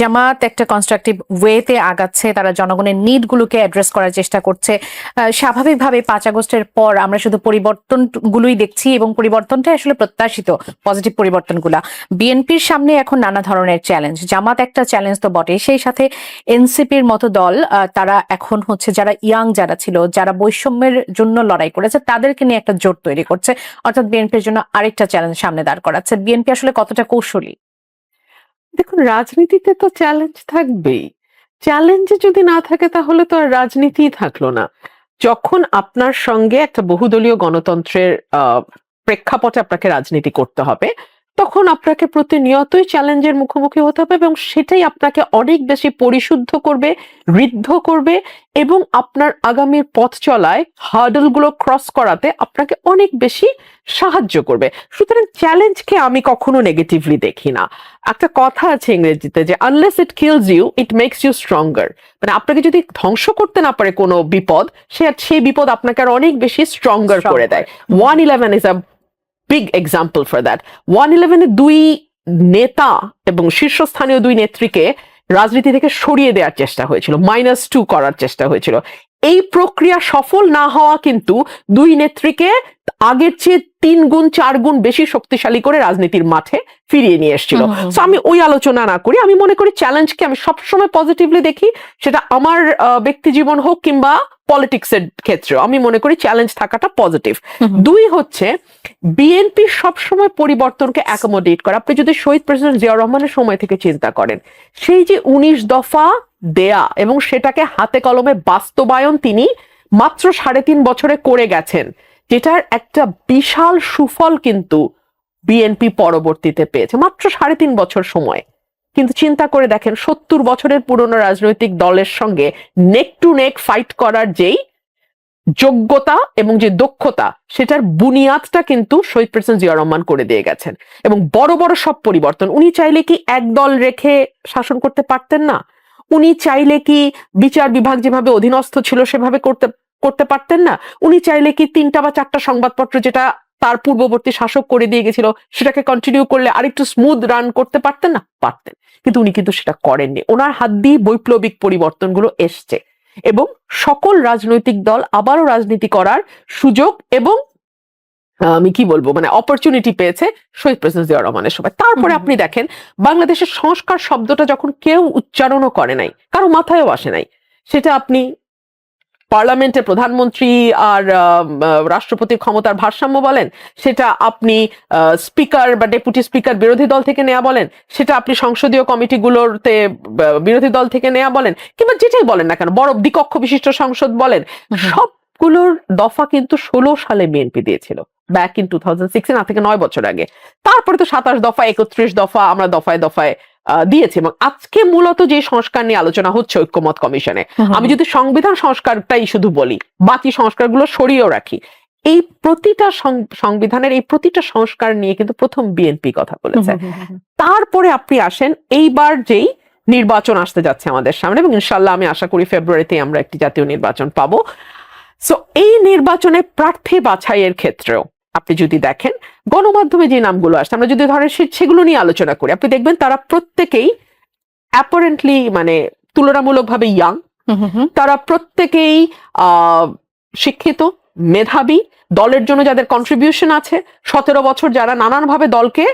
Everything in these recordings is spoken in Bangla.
জামাত একটা কনস্ট্রাকটিভ ওয়েতে আগাচ্ছে, তারা জনগণের নিডগুলোকে অ্যাড্রেস করার চেষ্টা করছে। স্বাভাবিকভাবে পাঁচ আগস্টের পর আমরা শুধু পরিবর্তনগুলোই দেখছি এবং পরিবর্তনটা আসলে প্রত্যাশিত পজিটিভ পরিবর্তনগুলা। বিএনপির সামনে এখন নানা ধরনের চ্যালেঞ্জ জামাত একটা চ্যালেঞ্জ তো বটে সেই সাথে এনসিপির মতো দল তারা এখন হচ্ছে যারা ইয়াং যারা ছিল, যারা বৈষম্যের জন্য লড়াই করেছে, তাদেরকে নিয়ে একটা জোট তৈরি করছে। অর্থাৎ বিএনপির জন্য আরেকটা চ্যালেঞ্জ সামনে দাঁড় করাচ্ছে। বিএনপি আসলে কতটা কৌশলী? দেখুন, রাজনীতিতে তো চ্যালেঞ্জ থাকবেই। চ্যালেঞ্জে যদি না থাকে, তাহলে তো আর রাজনীতিই থাকল না। যখন আপনার সঙ্গে একটা বহুদলীয় গণতন্ত্রের প্রেক্ষাপটে আপনাকে রাজনীতি করতে হবে তখন আপনাকে প্রতিনিয়তই চ্যালেঞ্জের মুখোমুখি হতে হবে এবং সেটাই আপনাকে অনেক বেশি পরিশুদ্ধ করবে ঋদ্ধ করবে এবং আপনার আগামীর পথ চলায় হার্ডলগুলো ক্রস করাতে আপনাকে অনেক বেশি সাহায্য করবে। সুতরাং চ্যালেঞ্জকে আমি কখনো নেগেটিভলি দেখি না। একটা কথা আছে ইংরেজিতে যে unless it kills you it makes you stronger মানে আপনাকে যদি ধ্বংস করতে না পারে কোনো বিপদ সে সেই বিপদ আপনাকে আর অনেক বেশি স্ট্রঙ্গার করে দেয়। One eleven is a big example for that one ইলেভেনে দুই নেতা এবং শীর্ষস্থানীয় দুই নেত্রীকে রাজনীতি থেকে সরিয়ে দেওয়ার চেষ্টা হয়েছিল মাইনাস টু করার চেষ্টা হয়েছিল। এই প্রক্রিয়া সফল না হওয়া কিন্তু দুই নেত্রীকে আগের চেয়ে তিন গুণ চার গুণ বেশি শক্তিশালী করে রাজনীতির মাঠে ফিরিয়ে নিয়ে এসেছিল। সো আমি ওই আলোচনা না করি। আমি মনে করি চ্যালেঞ্জকে আমি সবসময় পজিটিভলি দেখি। সেটা আমার ব্যক্তি জীবন হোক কিংবা পলিটিক্স এর ক্ষেত্রেও। আমি মনে করি চ্যালেঞ্জ থাকাটা পজিটিভ দুই হচ্ছে বিএনপি সবসময় পরিবর্তনকে অ্যাকোমোডেট করে। আপনি যদি শহীদ প্রেসিডেন্ট জিয়াউর রহমানের সময় থেকে চিন্তা করেন সেই যে উনিশ দফা দেয়া এবং সেটাকে হাতে কলমে বাস্তবায়ন তিনি মাত্র সাড়ে তিন বছরে করে গেছেন যেটার একটা বিশাল সুফল কিন্তু বিএনপি পরবর্তীতে পেয়েছে, মাত্র সাড়ে তিন বছর সময়। কিন্তু চিন্তা করে দেখেন, সত্তর বছরের পুরনো রাজনৈতিক দলের সঙ্গে নেক টু নেক ফাইট করার যেই যোগ্যতা এবং যে দক্ষতা, সেটার বুনিয়াদটা কিন্তু শহীদ প্রেসিডেন্ট জিয়া রহমান করে দিয়ে গেছেন। এবং বড় বড় সব পরিবর্তন, উনি চাইলে কি এক দল রেখে শাসন করতে পারতেন না? উনি চাইলে কি বিচার বিভাগ যেভাবে অধীনস্থ ছিল, সেভাবে করতে করতে পারতেন না। উনি চাইলে কি তিনটা বা চারটা সংবাদপত্র যেটা তার পূর্ববর্তী শাসক করে দিয়ে গেছিল সেটাকে কন্টিনিউ করলে আরেকটু স্মুথ রান করতে পারতেন না? পারতেন। কিন্তু উনি কিন্তু সেটা করেননি। ওনার হাত দিয়ে বৈপ্লবিক পরিবর্তনগুলো এসছে এবং সকল রাজনৈতিক দল আবারও রাজনীতি করার সুযোগ এবং আমি কি বলব মানে অপরচুনিটি পেয়েছে শহীদ প্রেসিডেন্ট জিয়া রহমানের সময়। তারপরে আপনি দেখেন বাংলাদেশের সংস্কার শব্দটা যখন কেউ উচ্চারণও করে নাই কারও মাথায়ও আসে নাই সেটা আপনি পার্লামেন্টে প্রধানমন্ত্রী আর রাষ্ট্রপতির ক্ষমতার ভারসাম্য বলেন সেটা আপনি স্পিকার বা ডেপুটি স্পিকার বিরোধী দল থেকে নেয়া বলেন সেটা আপনি সংসদীয় কমিটিগুলোতে বিরোধী দল থেকে নেয়া বলেন কিংবা যেটাই বলেন না কেন বড় দ্বিকক্ষ বিশিষ্ট সংসদ বলেন সবগুলোর দফা কিন্তু ষোলো সালে বিএনপি দিয়েছিল back in two thousand sixteen আজ থেকে নয় বছর আগে। তারপরে তো সাতাশ দফা একত্রিশ দফা আমরা দফায় দফায় দিয়েছি এবং আজকে মূলত যে সংস্কার নিয়ে আলোচনা হচ্ছে ঐক্যমত কমিশনে আমি যদি সংবিধান সংস্কারটাই শুধু বলি বাকি সংস্কারগুলো সরিয়েও রাখি এই প্রতিটা সংবিধানের এই প্রতিটা সংস্কার নিয়ে কিন্তু প্রথম বিএনপি কথা বলেছে। তারপরে আপনি আসেন এইবার যেই নির্বাচন আসতে যাচ্ছে আমাদের সামনে এবং ইনশাল্লাহ আমি আশা করি ফেব্রুয়ারিতে আমরা একটি জাতীয় নির্বাচন পাবো। সো এই নির্বাচনে প্রার্থী বাছাইয়ের ক্ষেত্রেও আপনি যদি দেখেন গণমাধ্যমে যে নামগুলো আসছে আমরা যদি ধরেন সেগুলো নিয়ে আলোচনা করি আপনি দেখবেন তারা প্রত্যেকেই অ্যাপারেন্টলি মানে তুলনামূলকভাবে ইয়াং তারা প্রত্যেকেই আহ, শিক্ষিত মেধাবী দলের জন্য যাদের কন্ট্রিবিউশন আছে সতেরো বছর যারা নানানভাবে দলকে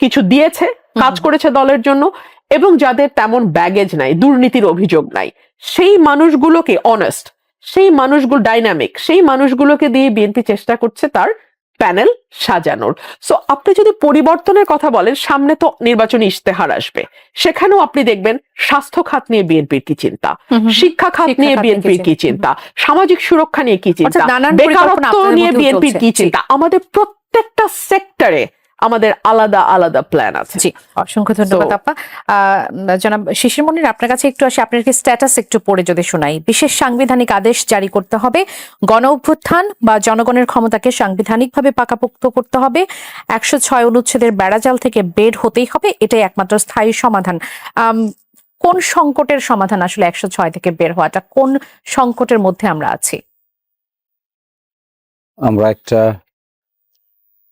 কিছু দিয়েছে কাজ করেছে দলের জন্য এবং যাদের তেমন ব্যাগেজ নাই দুর্নীতির অভিযোগ নাই সেই মানুষগুলোকে অনেস্ট সেই মানুষগুলো ডাইনামিক সেই মানুষগুলোকে দিয়ে বিএনপি চেষ্টা করছে তার প্যানেল সাজানোর। সো আপনি যদি পরিবর্তনের কথা বলেন সামনে তো নির্বাচনী ইশতেহার আসবে। সেখানেও আপনি দেখবেন স্বাস্থ্য খাত নিয়ে বিএনপির কি চিন্তা? শিক্ষা খাত নিয়ে বিএনপির কি চিন্তা? সামাজিক সুরক্ষা নিয়ে কি চিন্তা? বেকারত্ব নিয়ে বিএনপির কি চিন্তা? আমাদের প্রত্যেকটা সেক্টরে আমাদের আলাদা আলাদা প্ল্যান আছে। জি অসংখ্য ধন্যবাদ আপা। আহ, জনাব শিশির মনির আপনার কাছে একটু আসি আপনার কি স্ট্যাটাস একটু পড়ে যদি শোনাই। বিশেষ সাংবিধানিক আদেশ জারি করতে হবে গণ অভ্যুত্থান বা জনগণের ক্ষমতাকে সাংবিধানিকভাবে পাকাপোক্ত করতে হবে একশো ছয় অনুচ্ছেদের বেড়াজাল থেকে বের হতেই হবে এটাই একমাত্র স্থায়ী সমাধান। কোন সংকটের সমাধান আসলে একশো ছয় থেকে বের হওয়াটা? কোন সংকটের মধ্যে আমরা আছি? আমরা একটা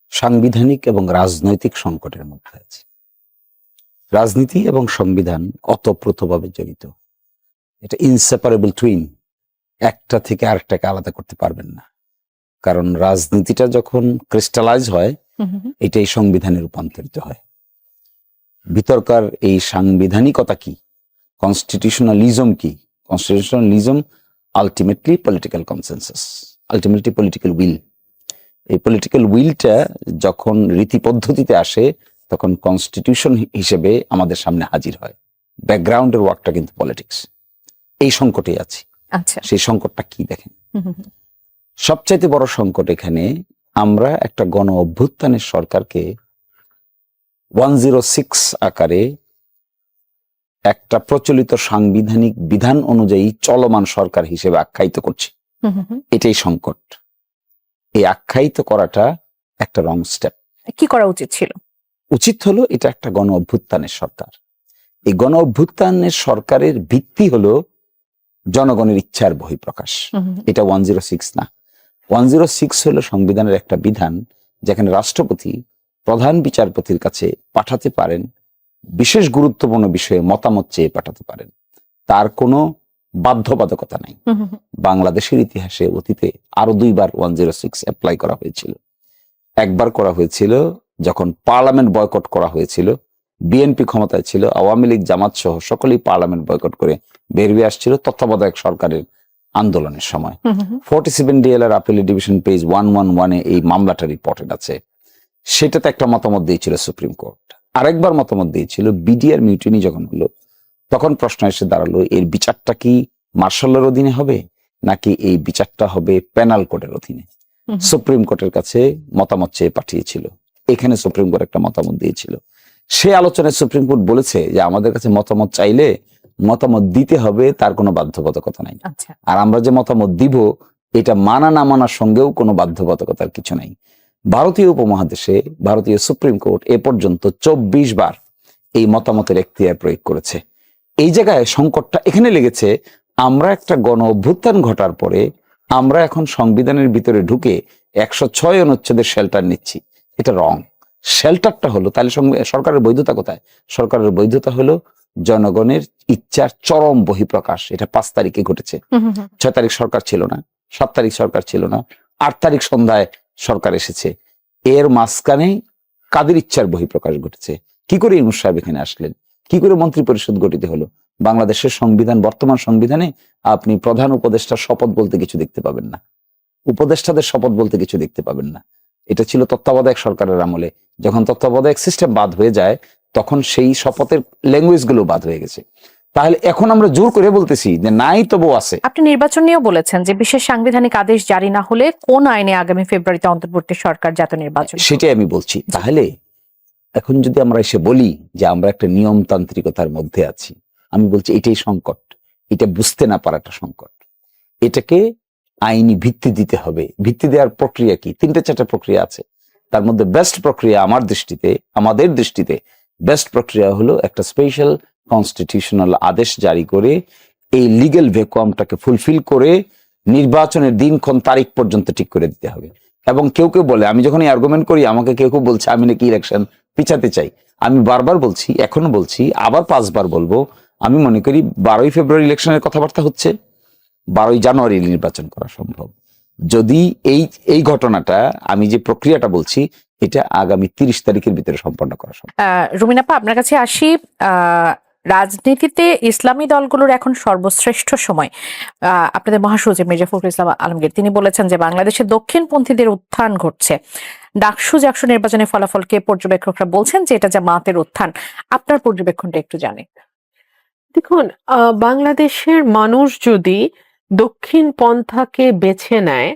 সাংবিধানিক এবং রাজনৈতিক সংকটের মধ্যে আছি। রাজনীতি এবং সংবিধান অতপ্রতভাবে জড়িত। এটা ইনসেপারেবল টুইন একটা থেকে আরেকটাকে আলাদা করতে পারবেন না। কারণ রাজনীতিটা যখন ক্রিস্টালাইজ হয় এটাই সংবিধানে রূপান্তরিত হয়। বিতর্কার এই সাংবিধানিকতা কি? কনস্টিটিউশনালিজম কি? Constitutionalism ultimately political consensus ultimately political will এই পলিটিক্যাল উইলটা যখন রীতি পদ্ধতিতে আসে তখন কনস্টিটিউশন হিসেবে আমাদের সামনে হাজির হয়। ব্যাকগ্রাউন্ডের ওয়ার্কটা কিন্তু পলিটিক্স এই সংকটে আছি। আচ্ছা। সেই সংকটটা কি দেখেন? সবচাইতে বড় সংকট এখানে আমরা একটা গণ অভ্যুত্থানের সরকারকে ওয়ান জিরো সিক্স আকারে একটা প্রচলিত সাংবিধানিক বিধান অনুযায়ী চলমান সরকার হিসেবে আখ্যায়িত করছি। এটাই সংকট। এই আখ্যায়িত করাটা একটা রং স্টেপ কি করা উচিত ছিল? উচিত হলো এটা একটা গণ অভ্যুত্থানের সরকার। এই গণ অভ্যুত্থানের সরকারের ভিত্তি হলো জনগণের ইচ্ছার বহিঃপ্রকাশ। এটা ওয়ান জিরো সিক্স না। ওয়ান জিরো সিক্স হলো সংবিধানের একটা বিধান যেখানে রাষ্ট্রপতি প্রধান বিচারপতির কাছে পাঠাতে পারেন বিশেষ গুরুত্বপূর্ণ বিষয়ে মতামত চেয়ে পাঠাতে পারেন। তার কোনো বাধ্যবাধকতা নাই। বাংলাদেশের ইতিহাসে অতীতে আরও দুইবার ওয়ান জিরো সিক্স অ্যাপ্লাই করা হয়েছিল। একবার করা হয়েছিল যখন পার্লামেন্ট বয়কট করা হয়েছিল, বিএনপি ক্ষমতায় ছিল, আওয়ামী লীগ, জামাত সহ সকলেই পার্লামেন্ট বয়কট করে বের হয়ে আসছিল তত্ত্বাবধায়ক সরকারের আন্দোলনের সময়। Forty seven DLR appeal division page one one ওয়ানে এই মামলাটা রিপোর্টেড আছে। সেটাতে একটা মতামত দিয়েছিল সুপ্রিম কোর্ট আরেকবার মতামত দিয়েছিল বিডিআর মিউটিনি যখন হলো তখন প্রশ্ন এসে দাঁড়াল এর বিচারটা কি মার্শালের অধীনে হবে নাকি এই বিচারটা হবে পেনাল কোর্টের অধীনে? সুপ্রিম কোর্টের কাছে মতামত চেয়ে পাঠিয়েছিল। এখানে সুপ্রিম কোর্ট একটা মতামত দিয়েছিল। সে আলোচনায় সুপ্রিম কোর্ট বলেছে যে আমাদের কাছে মতামত চাইলে মতামত দিতে হবে তার কোনো বাধ্যবাধকতা নাই। আচ্ছা। আর আমরা যে মতামত দিব এটা মানা না মানার সঙ্গেও কোনো বাধ্যবাধকতার কিছু নাই। ভারতীয় উপমহাদেশে ভারতীয় সুপ্রিম কোর্ট এ পর্যন্ত চব্বিশ বার এই মতামতের এখতিয়ার প্রয়োগ করেছে। এই জায়গায় সংকটটা এখানে লেগেছে আমরা একটা গণ অভ্যুত্থান ঘটার পরে আমরা এখন সংবিধানের ভিতরে ঢুকে একশো ছয় অনুচ্ছেদের শেল্টার নিচ্ছি। এটা রং শেল্টারটা হলো তাহলে সরকারের বৈধতা কোথায়? সরকারের বৈধতা হলো জনগণের ইচ্ছার চরম বহিঃপ্রকাশ। এটা পাঁচ তারিখে ঘটেছে। ছয় তারিখ সরকার ছিল না সাত তারিখ সরকার ছিল না আট তারিখ সন্ধ্যায় সরকার এসেছে। এর মাঝখানে কাদের ইচ্ছার বহিঃপ্রকাশ ঘটেছে? কি করে ইউনুস সাহেব এখানে আসলেন? কি করে মন্ত্রী পরিষদ গঠিত হলো? বাংলাদেশের সংবিধান বর্তমান সংবিধানে আপনি প্রধান উপদেষ্টার শপথ বলতে কিছু দেখতে পাবেন না। উপদেষ্টাদের শপথ বলতে কিছু দেখতে পাবেন না। এটা ছিল তত্ত্বাবধায়ক সরকারের আমলে। যখন তত্ত্বাবধায়ক সিস্টেম বাদ হয়ে যায় তখন সেই শপথের ল্যাঙ্গুয়েজগুলো বাদ হয়ে গেছে। তাহলে এখন আমরা জোর করে বলতেছি যে নাই তবু আছে। আপনি নির্বাচন নিয়েও বলেছেন যে বিশেষ সাংবিধানিক আদেশ জারি না হলে কোন আইনে আগামী ফেব্রুয়ারিতে অন্তর্বর্তী সরকার জাতীয় নির্বাচন সেটাই আমি বলছি। তাহলে এখন যদি আমরা এসে বলি যে আমরা একটা নিয়মতান্ত্রিকতার মধ্যে আছি, আমি বলছি এটাই সংকট, এটা বুঝতে না পারাটা সংকট। এটাকে আইনি ভিত্তি দিতে হবে। ভিত্তি দেওয়ার প্রক্রিয়া কি? তিনটে চারটে প্রক্রিয়া আছে। তার মধ্যে বেস্ট প্রক্রিয়া আমার দৃষ্টিতে, আমাদের দৃষ্টিতে বেস্ট প্রক্রিয়া হলো একটা স্পেশাল কনস্টিটিউশনাল আদেশ জারি করে এই লিগেল ভ্যাকুয়ামটাকে ফুলফিল করে নির্বাচনের দিনক্ষণ তারিখ পর্যন্ত ঠিক করে দিতে হবে। এবং কেউ কেউ বলে, আমি যখন আর্গুমেন্ট করি, আমাকে কেউ কেউ বলছে, আমি নাকি ইলেকশন পিছাতে চাই। আমি বারবার বলছি, এখনও বলছি, আবার পাঁচবার বলব, আমি মনে করি বারোই ফেব্রুয়ারি ইলেকশনের কথাবার্তা হচ্ছে। বারোই জানুয়ারি নির্বাচন করা সম্ভব। যদি এই এই ঘটনাটা, আমি যে প্রক্রিয়াটা বলছি, এটা আগামী তিরিশ তারিখের ভিতরে সম্পন্ন করা সম্ভব। রুমিনাপা, আপনার কাছে আসি। রাজনীতিতে ইসলামী দলগুলোর এখন সর্বশ্রেষ্ঠ সময়। আহ, আপনাদের মহাসচিব মির্জা ফখরুল ইসলাম আলমগীর তিনি বলেছেন যে বাংলাদেশে দক্ষিণপন্থীদের উত্থান ঘটছে। ডাকসু জাকসু নির্বাচনের ফলাফলকে পর্যবেক্ষকরা বলছেন যে এটা জামাতের উত্থান আপনার পর্যবেক্ষণটা একটু জানি দেখুন বাংলাদেশের মানুষ যদি দক্ষিণ পন্থাকে বেছে নেয়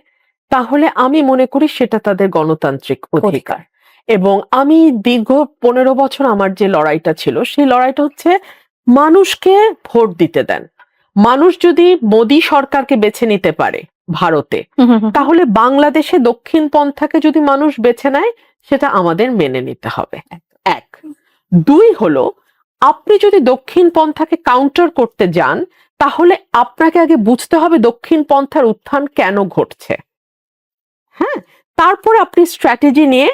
তাহলে আমি মনে করি সেটা তাদের গণতান্ত্রিক অধিকার। এবং আমি দীর্ঘ পনেরো বছর আমার যে লড়াইটা ছিল সেই লড়াইটা হচ্ছে মানুষকে ভোট দিতে দেন। মানুষ যদি মোদী সরকারকে বেছে নিতে পারে ভারতে তাহলে বাংলাদেশে দক্ষিণ পন্থাকে যদি মানুষ বেছে নেয় সেটা আমাদের মেনে নিতে হবে। এক। দুই হলো আপনি যদি দক্ষিণ পন্থাকে কাউন্টার করতে যান তাহলে আপনাকে আগে বুঝতে হবে দক্ষিণ পন্থার উত্থান কেন ঘটছে। হ্যাঁ? তারপরে আপনি স্ট্র্যাটেজি নিয়ে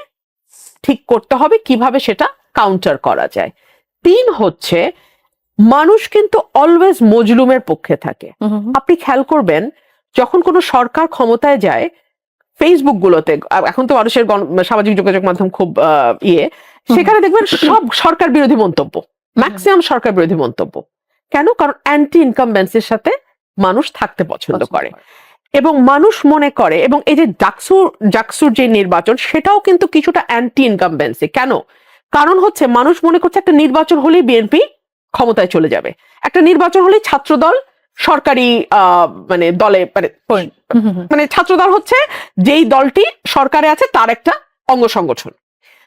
ঠিক করতে হবে কীভাবে সেটা কাউন্টার করা যায়। তিন হচ্ছে মানুষ কিন্তু অলওয়েজ মজলুমের পক্ষে থাকে। আপনি খেয়াল করবেন যখন কোনো সরকার ক্ষমতায় যায় ফেসবুক গুলোতে এখন তো মানুষের সামাজিক যোগাযোগ মাধ্যম খুব ইয়ে সেখানে দেখবেন সব সরকার বিরোধী মন্তব্য ম্যাক্সিমাম সরকার বিরোধী মন্তব্য। কেন? কারণ অ্যান্টি ইনকামবেন্সির সাথে মানুষ থাকতে পছন্দ করে। এবং মানুষ মনে করে এবং এই যে ডাকসুর জাকসুর যে নির্বাচন সেটাও কিন্তু কিছুটা অ্যান্টি ইনকামবেন্সি কেন? কারণ হচ্ছে মানুষ মনে করছে একটা নির্বাচন হলেই বিএনপি ক্ষমতায় চলে যাবে। একটা নির্বাচন হলেই ছাত্রদল সরকারি মানে দলে মানে মানে ছাত্রদল হচ্ছে যেই দলটি সরকারে আছে তার একটা অঙ্গ সংগঠন।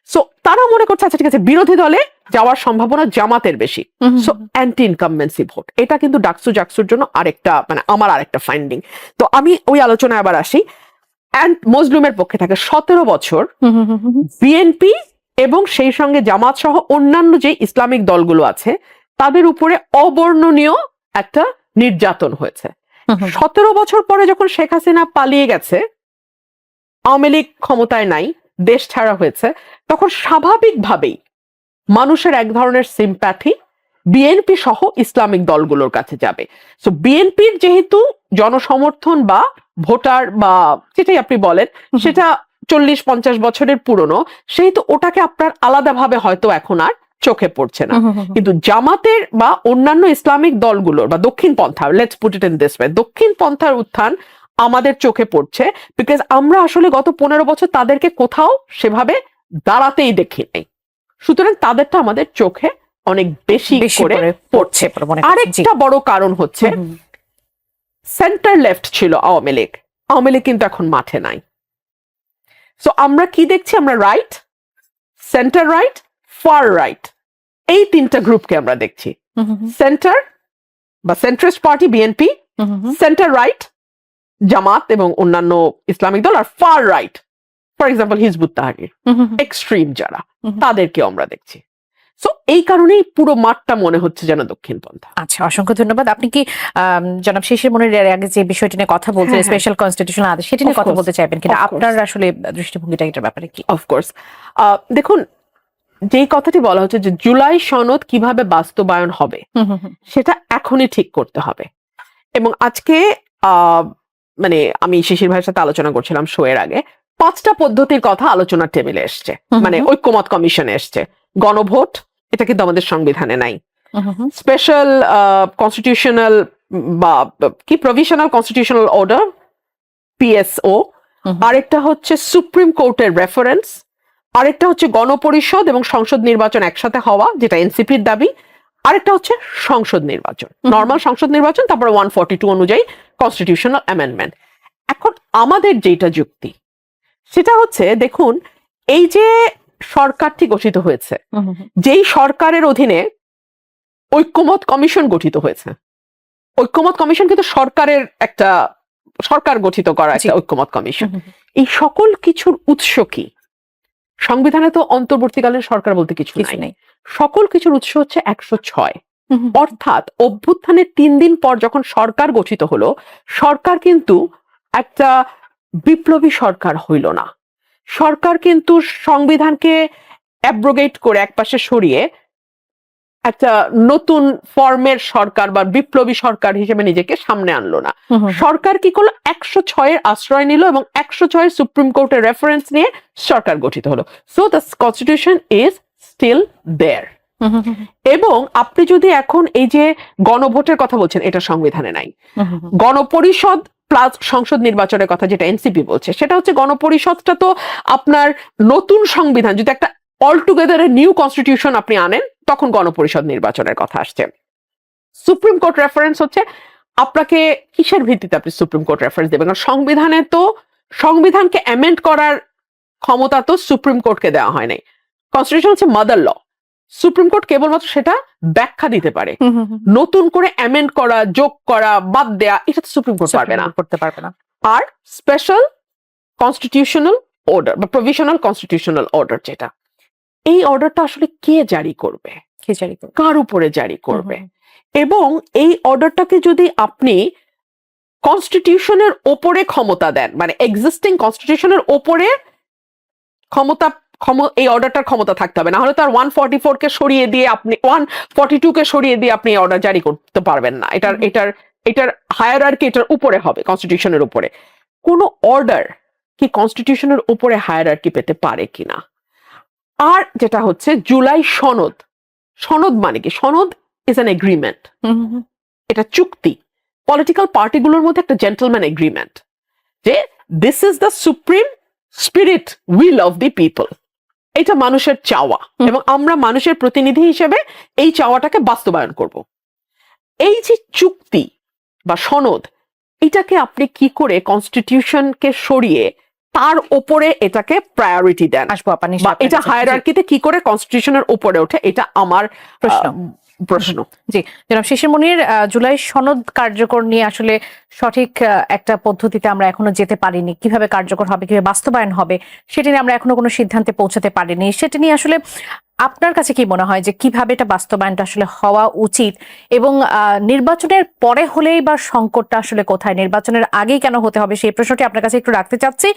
সো তারা মনে করছে আচ্ছা ঠিক আছে বিরোধী দলে যাওয়ার সম্ভাবনা জামাতের বেশি। সো অ্যান্টি ইনকামবেন্সি ভোট এটা কিন্তু ডাকসু জাকসুর জন্য আরেকটা মানে আমার আরেকটা ফাইন্ডিং তো আমি ওই আলোচনায় আবার আসি। অ্যান্ড মজলুমের পক্ষে থাকে সতেরো বছর বিএনপি এবং সেই সঙ্গে জামাত সহ অন্যান্য যে ইসলামিক দলগুলো আছে তাদের উপরে অবর্ণনীয় একটা নির্যাতন হয়েছে। সতেরো বছর পরে যখন শেখ হাসিনা পালিয়ে গেছে আওয়ামী লীগ ক্ষমতায় নাই দেশ ছাড়া হয়েছে তখন স্বাভাবিকভাবেই মানুষের এক ধরনের সিম্প্যাথি বিএনপি সহ ইসলামিক দলগুলোর কাছে যাবে। সো বিএনপির যেহেতু জনসমর্থন বা ভোটার বা যেটাই আপনি বলেন সেটা চল্লিশ পঞ্চাশ বছরের পুরনো সেহেতু ওটাকে আপনার আলাদাভাবে হয়তো এখন আর চোখে পড়ছে না। কিন্তু জামাতের বা অন্যান্য ইসলামিক দলগুলোর বা দক্ষিণ পন্থা let's put it in this way দক্ষিণ পন্থার উত্থান আমাদের চোখে পড়ছে বিকজ আমরা আসলে গত পনেরো বছর তাদেরকে কোথাও সেভাবে দাঁড়াতেই দেখি নাই সুতরাং তাদেরটা আমাদের চোখে অনেক বেশি করে পড়ছে। আরেকটা বড় কারণ হচ্ছে সেন্টার লেফট ছিল আওয়ামী লীগ। আওয়ামী লীগ কিন্তু এখন মাঠে নাই। সো আমরা কি দেখছি? আমরা right centre right far right এই তিনটা গ্রুপকে আমরা দেখছি সেন্টার বা centrist party BNP. Centre right Jamaat এবং অন্যান্য ইসলামিক দল আর far right for example Hizbut Tahrir. Extreme যারা। তাদেরকেও আমরা দেখছি সো এই কারণেই পুরো মাঠটা মনে হচ্ছে যেন দক্ষিণ পন্থা আচ্ছা অসংখ্য ধন্যবাদ আপনি কি জনাব শিশির মনে আগে যে বিষয়টি নিয়ে কথা বলছেন হ্যাঁ, হ্যাঁ। স্পেশাল কনস্টিটিউশন আদেশ সেটি নিয়ে কথা বলতে চাইবেন কিনা Of course. আপনার আসলে দৃষ্টিভঙ্গিটা এটার ব্যাপারে কি অফকোর্স দেখুন যেই কথাটি বলা হচ্ছে যে জুলাই সনদ কীভাবে বাস্তবায়ন হবে। সেটা এখনই ঠিক করতে হবে এবং আজকে মানে আমি শিশির ভাইয়ের সাথে আলোচনা করছিলাম শো এর আগে পাঁচটা পদ্ধতির কথা আলোচনার টেবিলে এসছে মানে ঐক্যমত কমিশনে এসছে গণভোট এটা কিন্তু আমাদের সংবিধানে নাই। স্পেশাল কনস্টিটিউশনাল বা কি প্রভিশনাল কনস্টিটিউশনাল অর্ডার পিএসও। আরেকটা হচ্ছে সুপ্রিম কোর্টের রেফারেন্স আরেকটা হচ্ছে গণপরিষদ এবং সংসদ নির্বাচন একসাথে হওয়া যেটা এনসিপির দাবি আরেকটা হচ্ছে সংসদ নির্বাচন। নর্মাল সংসদ নির্বাচন তারপরে ওয়ান ফর্টি টু অনুযায়ী কনস্টিটিউশনাল অ্যামেন্ডমেন্ট এখন আমাদের যেটা যুক্তি সেটা হচ্ছে দেখুন এই যে সরকারটি গঠিত হয়েছে। যেই সরকারের অধীনে ঐক্যমত কমিশন গঠিত হয়েছে ঐক্যমত কমিশন কিন্তু সরকারের একটা সরকার গঠিত করা একটা। ঐক্যমত কমিশন। এই সকল কিছুর উৎস কি সংবিধানে তো অন্তর্বর্তীকালীন সরকার বলতে কিছু নাই। সকল কিছুর উৎস হচ্ছে একশো ছয়। অর্থাৎ অভ্যুত্থানের তিন দিন পর যখন সরকার গঠিত হলো সরকার কিন্তু একটা বিপ্লবী সরকার হইল না। সরকার কিন্তু সংবিধানকে অ্যাব্রোগেট করে একপাশে সরিয়ে একটা নতুন ফর্মের সরকার বা বিপ্লবী সরকার হিসেবে নিজেকে সামনে আনলো না। সরকার কি করল? একশো ছয়ের আশ্রয় নিল এবং একশো ছয়ের সুপ্রিম কোর্টের রেফারেন্স নিয়ে সরকার গঠিত হলো। So the constitution is still there এবং আপনি যদি এখন এই যে গণভোটের কথা বলছেন এটা সংবিধানে নাই। গণপরিষদ প্লাস সংসদ নির্বাচনের কথা যেটা এনসিপি বলছে সেটা হচ্ছে গণপরিষদটা তো আপনার নতুন সংবিধান। যদি একটা অল টুগেদার নিউ কনস্টিটিউশন আপনি আনেন তখন গণপরিষদ নির্বাচনের কথা আসছে। সুপ্রিম কোর্ট রেফারেন্স হচ্ছে আপনাকে কিসের ভিত্তিতে আপনি সুপ্রিম কোর্ট রেফারেন্স দেবেন? কারণ সংবিধানে তো সংবিধানকে অ্যামেন্ড করার ক্ষমতা তো সুপ্রিম কোর্টকে দেওয়া হয় নাই। কনস্টিটিউশন হচ্ছে মাদার ল সুপ্রিম কোর্ট কেবলমাত্র সেটা ব্যাখ্যা দিতে পারে। নতুন করে অ্যামেন্ড করা যোগ করা বাদ দেয়া এটা তো সুপ্রিম কোর্ট পারবে না। করতে পারবে না। আর স্পেশাল কনস্টিটিউশনাল অর্ডার বা প্রভিশনাল কনস্টিটিউশনাল অর্ডার যেটা। এই অর্ডারটা আসলে কে জারি করবে? কে জারি করবে? কার উপরে জারি করবে? এবং এই অর্ডারটাকে যদি আপনি কনস্টিটিউশনের ওপরে ক্ষমতা দেন মানে এক্সিস্টিং কনস্টিটিউশনের ওপরে ক্ষমতা ক্ষম এই অর্ডারটার ক্ষমতা থাকতে হবে। না হলে তো আর ওয়ান ফর্টি ফোর কে সরিয়ে দিয়ে আপনি ওয়ান ফর্টি টু কে সরিয়ে দিয়ে আপনি অর্ডার জারি করতে পারবেন না। এটার এটার এটার হায়ার আর কি এটার উপরে হবে কনস্টিটিউশনের উপরে। কোনো অর্ডার কি কনস্টিটিউশনের উপরে হায়ার আর কি পেতে পারে কিনা? আর যেটা হচ্ছে জুলাই সনদ। সনদ মানে কি? সনদ ইজ অ্যান এগ্রিমেন্ট। এটা চুক্তি। পলিটিক্যাল পার্টিগুলোর মধ্যে একটা জেন্টলম্যান এগ্রিমেন্ট যে this is the supreme spirit will of the people এটা মানুষের চাওয়া এবং আমরা মানুষের প্রতিনিধি হিসেবে এই চাওয়াটাকে বাস্তবায়ন করব। এই যে চুক্তি বা সনদ এটাকে আপনি কি করে কনস্টিটিউশনকে সরিয়ে তার ওপরে এটাকে প্রায়োরিটি দেন। এটা। হায়ারার্কিতে কি করে কনস্টিটিউশনের উপরে ওঠে এটা আমার প্রশ্ন। প্রশ্ন। জনাব শিশির মনির জুলাই সনদ কার্যকর নিয়ে আসলে সঠিক একটা পদ্ধতিতে আমরা এখনও যেতে পারিনি। কীভাবে কার্যকর হবে কীভাবে বাস্তবায়ন হবে সেটা নিয়ে আমরা এখনও কোনো সিদ্ধান্তে পৌঁছাতে পারিনি। সেটা নিয়ে আসলে আপনার কাছে কি মনে হয় যে কীভাবে এটা বাস্তবায়নটা আসলে হওয়া উচিত? এবং নির্বাচনের পরে হলেই বা সংকটটা আসলে কোথায়? নির্বাচনের আগেই কেন হতে হবে? সেই প্রশ্নটি আপনার কাছে একটু রাখতে চাচ্ছি।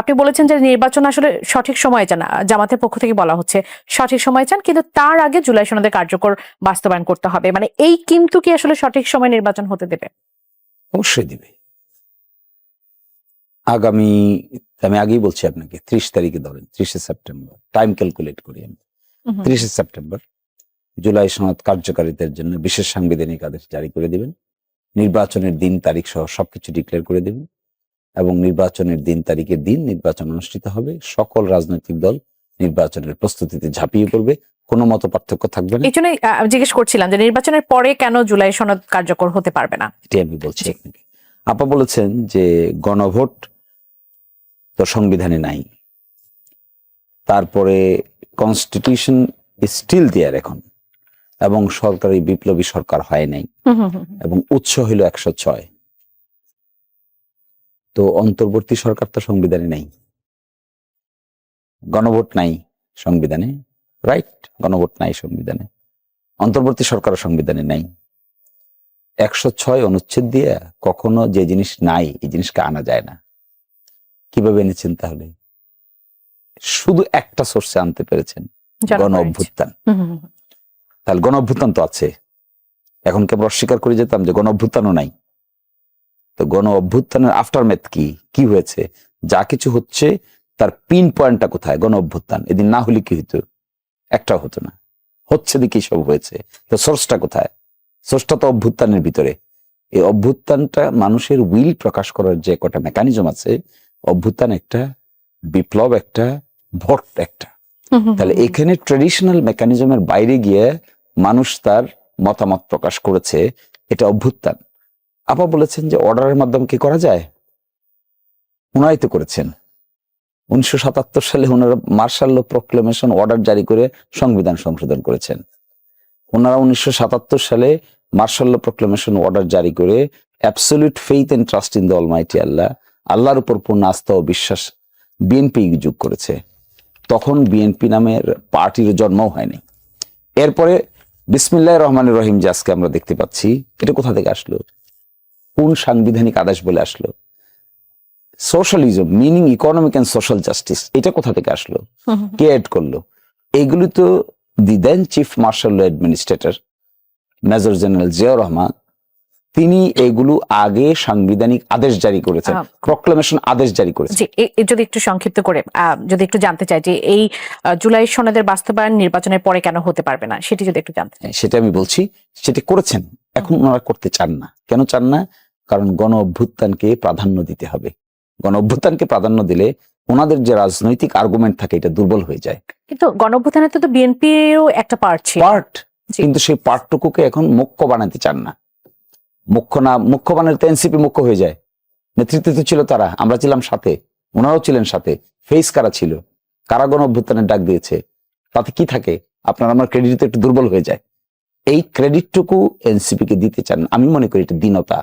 আপনি বলেছেন যে নির্বাচন আসলে সঠিক সময় চান জামাতের পক্ষ থেকে বলা হচ্ছে সঠিক সময় চান, কিন্তু তার আগে জুলাই সনদের কার্যকর বাস্তবায়ন করতে হবে। মানে এই কিন্তু কি আসলে সঠিক সময় নির্বাচন হতে দেবে? অবশ্যই দিবে। আগামী আমি আগেই বলছি আপনাকে ত্রিশ তারিখে ধরেন ত্রিশে সেপ্টেম্বর টাইম ক্যালকুলেট করি আমি। ত্রিশে সেপ্টেম্বর জুলাই সনদ কার্যকারিতার জন্য বিশেষ সাংবিধানিক আদেশ জারি করে দিবেন। নির্বাচনের দিন তারিখ সহ সবকিছু ডিক্লেয়ার করে দিবেন এবং নির্বাচনের দিন তারিখের দিন নির্বাচন অনুষ্ঠিত হবে। সকল রাজনৈতিক দল নির্বাচনের প্রস্তুতিতে ঝাঁপিয়ে পড়বে। কোনো মত পার্থক্য থাকবে না। এই জন্য জিজ্ঞেস করছিলাম যে নির্বাচনের পরে কেন জুলাই সনদ কার্যকর হতে পারবে না? এটাই আমি বলছি আপনাকে। আপা বলেছেন যে গণভোট তো সংবিধানে নাই। তারপরে কনস্টিটিউশন স্টিল দেয়ার এখন। এবং সরকারি বিপ্লবী সরকার হয় নাই। এবং উৎস হইল একশো ছয়। তো অন্তর্বর্তী সরকার তো সংবিধানে নাই। গণভোট নাই সংবিধানে। রাইট গণভোট নাই সংবিধানে। অন্তর্বর্তী সরকার সংবিধানে নাই। একশো ছয় অনুচ্ছেদ দিয়ে কখনো যে জিনিস নাই এই জিনিসকে আনা যায় না। কীভাবে এনেছেন তাহলে? শুধু একটা সোর্সে আনতে পেরেছেন গণ অভ্যুত্থান। তাহলে গণ অভ্যুত্থান তো আছে। এখন কি আমরা অস্বীকার করে যেতাম যে গণ অভ্যুত্থানও নাই? তো গণ অভ্যুত্থানের আফটার ম্যাথ কি? কি হয়েছে? যা কিছু হচ্ছে তার পিন পয়েন্টটা কোথায়? গণ অভ্যুত্থান। এদিন না হলে কি হইতো? একটাও হতো না। হচ্ছে দেখি সব হয়েছে। তো সোর্সটা কোথায়? সোর্সটা তো অভ্যুত্থানের ভিতরে। এই অভ্যুত্থানটা মানুষের উইল প্রকাশ করার যে কটা মেকানিজম আছে অভ্যুত্থান একটা বিপ্লব একটা ভোট একটা। তাহলে এখানে ট্রেডিশনাল মেকানিজমের বাইরে গিয়ে মানুষ তার মতামত প্রকাশ করেছে এটা অভ্যুত্থান। আপা বলেছেন যে অর্ডারের মাধ্যমে কি করা যায়? উনাই তো করেছেন। উনিশশো সাতাত্তর সালে ওনারা মার্শাল প্রক্লেমেশন অর্ডার জারি করে সংবিধান সংশোধন করেছেন। ওনারা উনিশশো সাতাত্তর সালে মার্শাল প্রক্লেমেশন অর্ডার জারি করে absolute faith and trust in the almighty Allah আল্লাহর উপর পূর্ণ আস্থা ও বিশ্বাস বিএনপি যোগ করেছে। তখন বিএনপি নামের পার্টির জন্মও হয়নি। এরপরে বিসমিল্লাহ রহমান রহিম যে আজকে আমরা দেখতে পাচ্ছি এটা কোথা থেকে আসলো? কোন সাংবিধানিক আদেশ বলে আসলো? Socialism meaning economic and social justice এটা কোথা থেকে আসলো? কে এড করল? এগুলি তো the then chief martial administrator major general Ziaur Rahman তিনি এগুলো আগে সাংবিধানিক আদেশ জারি করেছেন প্রক্লেমেশন আদেশ জারি করেছেন। যদি একটু সংক্ষিপ্ত করে আহ, যদি একটু জানতে চাই যে এই জুলাই সনদের বাস্তবায়ন নির্বাচনের পরে কেন হতে পারবে না সেটি যদি একটু জানতে চাই। সেটা আমি বলছি সেটা করেছেন এখন ওনারা করতে চান না। কেন চান না? কারণ গণ অভ্যুত্থানকে প্রাধান্য দিতে হবে। গণ অভ্যুত্থানকে প্রাধান্য দিলে ওনাদের যে রাজনৈতিক আর্গুমেন্ট থাকে এটা দুর্বল হয়ে যায়। কিন্তু গণঅভ্যুত্থানে তো বিএনপিও একটা পার্ট ছিল। পার্ট কিন্তু সেই পার্টটুকুকে এখন মুখ্য বানাতে চান না। মুখ্য না মুখ্য বানাতে এনসিপি মুখ্য হয়ে যায়। নেতৃত্বে তো ছিল তারা আমরা ছিলাম সাথে ওনারাও ছিলেন সাথে ফেস কারা ছিল কারা গণ অভ্যুত্থানের ডাক দিয়েছে তাতে কি থাকে? আপনার আমার ক্রেডিট তো একটু দুর্বল হয়ে যায়। এই ক্রেডিটটুকু এনসিপি কে দিতে চান আমি মনে করি এটা দীনতা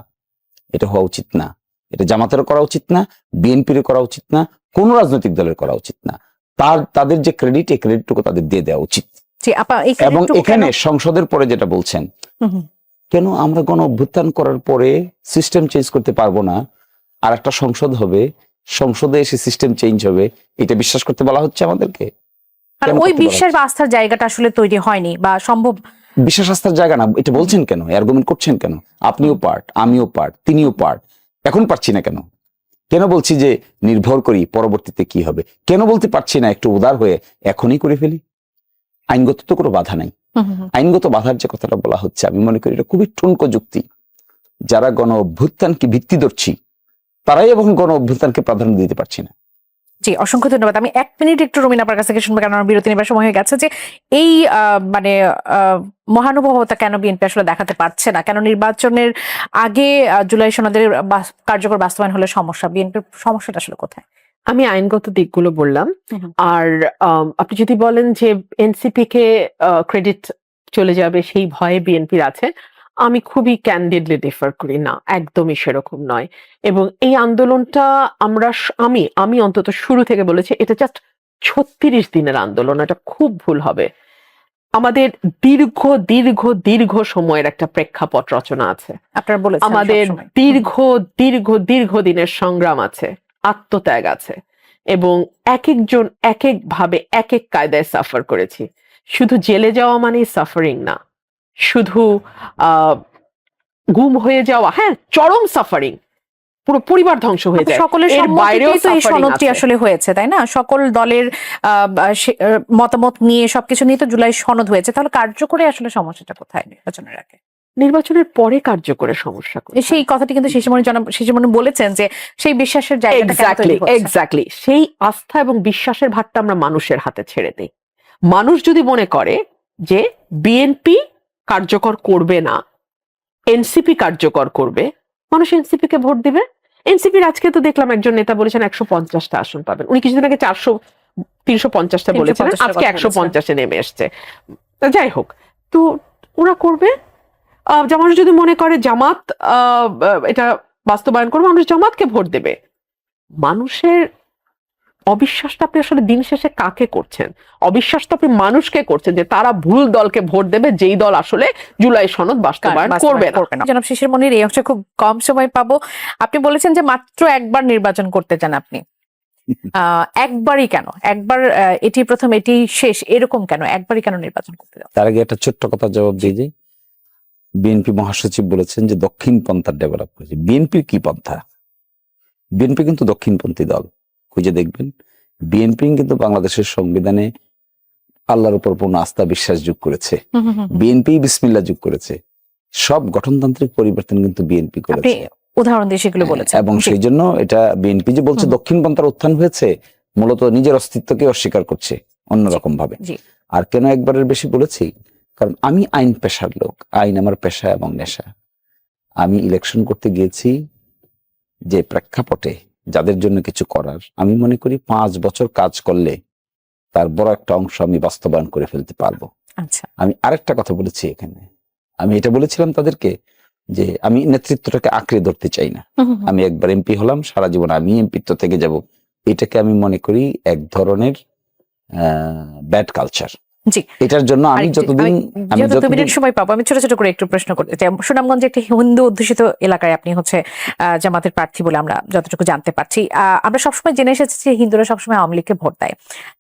এটা হওয়া উচিত না। এটা জামাতেরও করা উচিত না বিএনপির করা উচিত না কোন রাজনৈতিক দলের করা উচিত না। তার তাদের যে ক্রেডিট এই ক্রেডিটটুকু তাদের দিয়ে দেওয়া উচিত। এবং এখানে সংসদের পরে যেটা বলছেন কেন আমরা গণ অভ্যুত্থান করার পরে সিস্টেম চেঞ্জ করতে পারব না? আর একটা সংসদ হবে সংসদে এসে সিস্টেম চেঞ্জ হবে। এটা বিশ্বাস করতে বলা হচ্ছে আমাদেরকে? আর ওই বিশ্বাস বা আস্থার জায়গাটা আসলে তৈরি হয়নি বা সম্ভব বিশ্বাস আস্থার জায়গা না এটা বলছেন কেন? অ্যার্গুমেন্ট করছেন কেন? আপনিও পার্ট আমিও পার্ট তিনিও পার্ট এখন পারছি না কেন? কেন বলছি যে নির্ভর করি পরবর্তীতে কি হবে? কেন বলতে পারছি না একটু উদার হয়ে এখনই করে ফেলি? আইনগত তো কোনো বাধা নাই। আইনগত বাধার যে কথাটা বলা হচ্ছে আমি মনে করি এটা খুবই ঠুনকো যুক্তি। যারা গণ অভ্যুত্থানকে ভিত্তি ধরছি তারাই এবং গণ অভ্যুত্থানকে প্রাধান্য দিতে পারছি না। জি অসংখ্য ধন্যবাদ। আমি এক মিনিট একটু রুমিন আপনার কাছ থেকে শুনব কারণ আমার বিরতি নেবার সময় হয়ে গেছে যে এই মানে আহ, মহানুভবতা কেন বিএনপি আসলে দেখাতে পারছে না? কেন নির্বাচনের আগে জুলাই সনদের কার্যকর বাস্তবায়ন হলে সমস্যা? বিএনপির সমস্যাটা আসলে কোথায়? আমি আইনগত দিকগুলো বললাম। আর আপনি যদি বলেন যে এনসিপি কে ক্রেডিট চলে যাবে সেই ভয়ে বিএনপির আছে আমি খুবই ক্যান্ডিডলি ডিফার করি। না একদমই সেরকম নয়। এবং এই আন্দোলনটা আমরা আমি আমি অন্তত শুরু থেকে বলেছি এটা জাস্ট ছত্রিশ দিনের আন্দোলন এটা খুব ভুল হবে। আমাদের দীর্ঘ দীর্ঘ দীর্ঘ সময়ের একটা প্রেক্ষাপট রচনা আছে। আমাদের দীর্ঘ দীর্ঘ দীর্ঘ দিনের সংগ্রাম আছে। আত্মত্যাগ আছে এবং এক একজন এক এক ভাবে এক এক কায়দায় সাফার করেছি। শুধু জেলে যাওয়া মানেই সাফারিং না শুধু গুম হয়ে যাওয়া হ্যাঁ চরম সাফারিং পুরো পরিবার ধ্বংস হয়ে যায়। সকলের বাইরেও তো এই সনদটি আসলে হয়েছে তাই না? সকল দলের মতামত নিয়ে সবকিছু নিয়ে তো জুলাই সনদ হয়েছে। তাহলে কার্যকরে আসলে সমস্যাটা কোথায় নির্বাচনের আগে? নির্বাচনের পরে কার্যকরের সমস্যা কোথায়? সেই কথাটি কিন্তু শিশুমণি জনাব শিশুমণি বলেছেন যে সেই বিশ্বাসের জায়গাটা এক্স্যাক্টলি এক্স্যাক্টলি সেই আস্থা এবং বিশ্বাসের ভারটা আমরা মানুষের হাতে ছেড়ে দিই। মানুষ যদি মনে করে যে বিএনপি কার্যকর করবে না এনসিপি কার্যকর করবে মানুষ এনসিপি কে ভোট দিবে? এনসিপির আজকে তো দেখলাম একজন নেতা বলেছেন একশো পঞ্চাশটা আসন পাবেন। উনি কিছুদিন আগে চারশো তিনশো পঞ্চাশটা বলেছেন আজকে একশো পঞ্চাশে নেমে এসছে। যাই হোক তো ওরা করবে? মানুষ যদি মনে করে জামাত এটা বাস্তবায়ন করবে মানুষ জামাতকে ভোট দেবে। মানুষের অবিশ্বাসটা আপনি আসলে দিন শেষে কাকে করছেন? অবিশ্বাস তো আপনি মানুষকে করছেন যে তারা ভুল দলকে ভোট দেবে যেই দল আসলে জুলাই সনদ বাস্তবায়ন করবে না। জনাব শিশির মনির এই অংশে খুব কম সময় পাবো। আপনি বলেছেন যে মাত্র একবার নির্বাচন করতে চান আপনি। আহ, একবারই কেন? একবার আহ, এটি প্রথম এটি শেষ এরকম কেন? একবারই কেন নির্বাচন করতে যান তার আগে একটা ছোট্ট কথা জবাব দিয়ে যাই বিএনপি মহাসচিব বলেছেন যে দক্ষিণ পন্থা ডেভেলপ করেছে। বিএনপির কি পন্থা? বিএনপি কিন্তু দক্ষিণপন্থী দল। খুঁজে দেখবেন বিএনপি কিন্তু বাংলাদেশের সংবিধানে আল্লাহর উপর পূর্ণ আস্থা বিশ্বাস যোগ করেছে। বিএনপি বিসমিল্লা যোগ করেছে। সব গঠনতান্ত্রিক পরিবর্তন কিন্তু বিএনপি করেছে। উদাহরণ দিয়ে সেগুলো হ্যাঁ, এবং সেই জন্য এটা বিএনপি যে বলছে। দক্ষিণ পন্থার উত্থান হয়েছে মূলত নিজের অস্তিত্বকে অস্বীকার করছে অন্যরকম ভাবে আর কেন একবারের বেশি বলেছি? কারণ আমি আইন পেশার লোক আইন আমার পেশা এবং নেশা। আমি ইলেকশন করতে গিয়েছি যে প্রেক্ষাপটে যাদের জন্য কিছু করার। আমি মনে করি পাঁচ বছর কাজ করলে তার বড় একটা অংশ আমি বাস্তবায়ন করে ফেলতে পারব। আচ্ছা। আমি আরেকটা কথা বলেছি এখানে। আমি এটা বলেছিলাম তাদেরকে যে আমি নেতৃত্বটাকে আঁকড়ে ধরতে চাই না। আমি একবার এমপি হলাম সারা জীবন আমি এমপিত্ব থেকে যাব। এটাকে আমি মনে করি এক ধরনের ব্যাড কালচার জি। এটার জন্য আমি যতদিন আমি যতদিন সময় পাবো আমি ছোট ছোট করে একটু প্রশ্ন করতে চাই। সুনামগঞ্জে একটি হিন্দু অধ্যুষিত এলাকায় আপনি হচ্ছে জামাতের প্রার্থী বলে আমরা যতটুকু জানতে পারছি। আমরা সবসময় জেনে এসেছি যে হিন্দুরা সবসময় আওয়ামী লীগকে ভোট দেয়।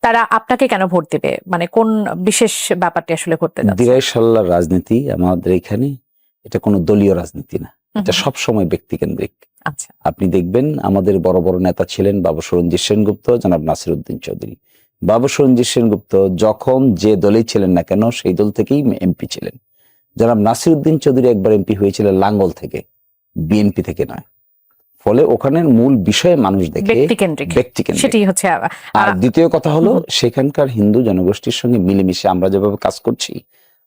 তারা আপনাকে কেন ভোট দেবে? মানে কোন বিশেষ ব্যাপারটি আসলে করতে দিরাই সাল্লার রাজনীতি আমাদের এখানে এটা কোনো দলীয় রাজনীতি না। এটা সব সময় ব্যক্তিকেন্দ্রিক। আচ্ছা। আপনি দেখবেন আমাদের বড় বড় নেতা ছিলেন বাবু সরঞ্জিৎ সেনগুপ্ত জনাব নাসির উদ্দিন চৌধুরী। বাবু সঞ্জীব সেনগুপ্ত যখন যে দলেই ছিলেন না কেন সেই দল থেকেই এমপি ছিলেন। জনাব নাসির উদ্দিন চৌধুরী একবার এমপি হয়েছিলেন লাঙ্গল থেকে বিএনপি থেকে নয়। ফলে ওখানের মূল বিষয়ে মানুষ দেখে সেটি হচ্ছে আর দ্বিতীয় কথা হলো সেখানকার হিন্দু জনগোষ্ঠীর সঙ্গে মিলেমিশে আমরা যেভাবে কাজ করছি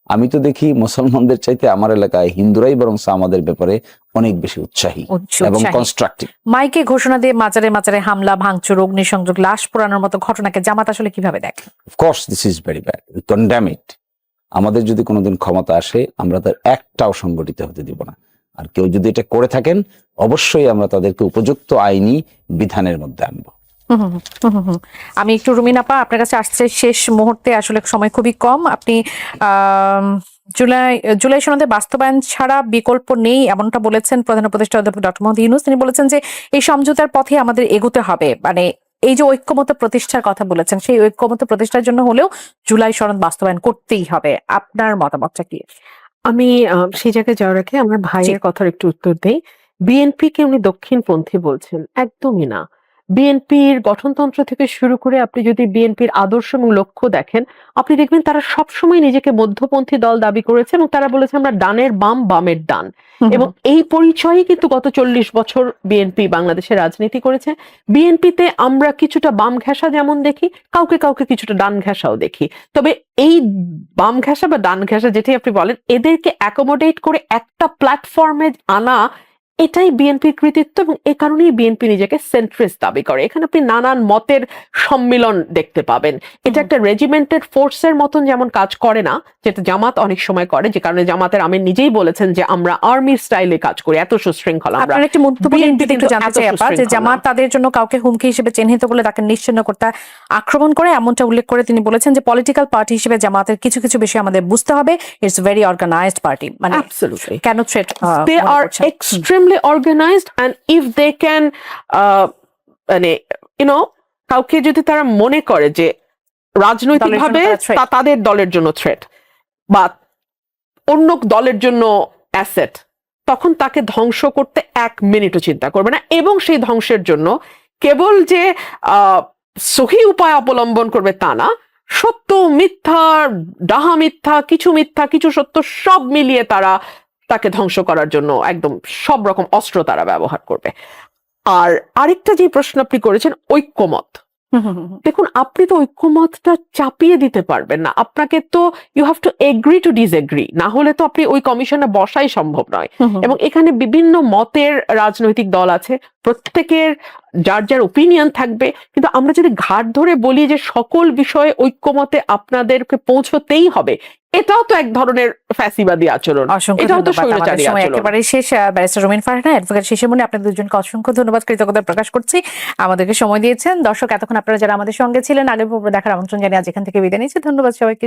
আমি তো দেখি মুসলমানদের চাইতে আমার এলাকায় হিন্দুরাই বরং আমাদের ব্যাপারে অনেক বেশি উৎসাহী উৎস- এবং কনস্ট্রাকটিভ মাইকে ঘোষণা দিয়ে মাজারে মাজারে হামলা ভাঙচুর অগ্নিসংযোগ লাশ পোড়ানোর মতো ঘটনাকে জামাত আসলে কীভাবে দেখে? Course this is very bad we condemn it আমাদের যদি কোনোদিন ক্ষমতা আসে আমরা তার একটাও সংগঠিত হতে দিব না। আর কেউ যদি এটা করে থাকেন অবশ্যই আমরা তাদেরকে উপযুক্ত আইনি বিধানের মধ্যে আনব। আমি একটু রুমিনাপা আপনার কাছে আসছে শেষ মুহূর্তে আসলে সময় খুবই কম। আপনি জুলাই জুলাই সনদে বাস্তবায়ন ছাড়া বিকল্প নেই এমনটা বলেছেন প্রধান উপদেষ্টা অধ্যাপক ডক্টর মোহাম্মদ ইউনুস। তিনি বলেছেন যে এই সমঝোতার পথে আমাদের এগোতে হবে। মানে এই যে ঐক্যমত প্রতিষ্ঠার কথা বলেছেন সেই ঐক্যমত প্রতিষ্ঠার জন্য হলেও জুলাই সনদ বাস্তবায়ন করতেই হবে। আপনার মতামতটা কি? আমি সেই জায়গায় যাওয়ার আগে আমার ভাইয়ের কথার একটু উত্তর দেই। বিএনপি কে উনি দক্ষিণপন্থী বলছেন একদমই না। বিএনপির গঠনতন্ত্র থেকে শুরু করে আপনি যদি বিএনপির আদর্শ এবং লক্ষ্য দেখেন আপনি দেখবেন তারা সবসময় নিজেকে মধ্যপন্থী দল দাবি করেছে এবং তারা বলেছে আমরা ডানের বাম বামের ডান। এবং এই পরিচয়ই কিন্তু গত চল্লিশ বছর বিএনপি বাংলাদেশে রাজনীতি করেছে। বিএনপিতে আমরা কিছুটা বাম ঘেঁষা যেমন দেখি কাউকে কাউকে কিছুটা ডান ঘেঁষাও দেখি। তবে এই বাম ঘেঁষা বা ডান ঘেঁষা যেটি আপনি বলেন এদেরকে অ্যাকোমোডেট করে একটা প্ল্যাটফর্মে আনা এটাই বিএনপির কৃতিত্ব এবং এ কারণেই বিএনপি নিজেকে সেন্ট্রিস্ট দাবি করে। এখানে আপনি নানান মতের সম্মিলন দেখতে পাবেন। এটা একটা রেজিমেন্টেড ফোর্সের মতন যেমন কাজ করে না যেটা জামাত অনেক সময় করে যে কারণে জামাতের আমির নিজেই বলেছেন যে আমরা আর্মির স্টাইলে কাজ করি এত সুশৃঙ্খল আমরা। একটি মন্তব্য একটু জানতে চাই আপা যে জামাত তাদের জন্য কাউকে হুমকি হিসেবে চিহ্নিত করলে তাকে নিশ্চিন্ন করতে আক্রমণ করে এমনটা উল্লেখ করে তিনি বলেছেন যে পলিটিক্যাল পার্টি হিসেবে জামাতের কিছু কিছু বিষয় আমাদের বুঝতে হবে। ইটস ভেরি অর্গানাইজড পার্টি মানে. কেন threat they are extremely organized and if they can uh, মানে ইউনো কাউকে যদি তারা মনে করে যে রাজনৈতিকভাবে তাদের দলের জন্য থ্রেট বা অন্য দলের জন্য অ্যাসেট তখন তাকে ধ্বংস করতে এক মিনিটও চিন্তা করবে না। এবং সেই ধ্বংসের জন্য কেবল যে আহ, সহি উপায় অবলম্বন করবে তা না সত্য মিথ্যা ডাহা মিথ্যা কিছু মিথ্যা কিছু সত্য সব মিলিয়ে তারা তাকে ধ্বংস করার জন্য একদম সব রকম অস্ত্র তারা ব্যবহার করবে। আর আরেকটা যে প্রশ্ন আপনি করেছেন ঐক্যমত। দেখুন আপনি তো ঐক্যমতটা চাপিয়ে দিতে পারবেন না। আপনাকে তো you have to agree to disagree না হলে তো আপনি ওই কমিশনে বসাই সম্ভব নয়। এবং এখানে বিভিন্ন মতের রাজনৈতিক দল আছে। প্রত্যেকের যার যার ওপিনিয়ন থাকবে। কিন্তু আমরা যদি ঘাট ধরে বলি যে সকল বিষয়ে ঐক্যমতে আপনাদেরকে পৌঁছতেই হবে এটাও তো এক ধরনের ফ্যাসিবাদী আচরণ। এটাও তো স্বৈরাচারী সময় আচরণ। একেবারে শেষ। ব্যারিস্টার রোমিন ফারহানা অ্যাডভোকেট শেষে মনে আপনাদের দুজনকে অসংখ্য ধন্যবাদ কৃতজ্ঞতা প্রকাশ করছি। আমাদেরকে সময় দিয়েছেন। দর্শক এতক্ষণ আপনারা যারা আমাদের সঙ্গে ছিলেন পর্ব দেখার আমন্ত্রণ জানিয়ে আজ এখান থেকে বিদায় নিচ্ছি। ধন্যবাদ সবাইকে।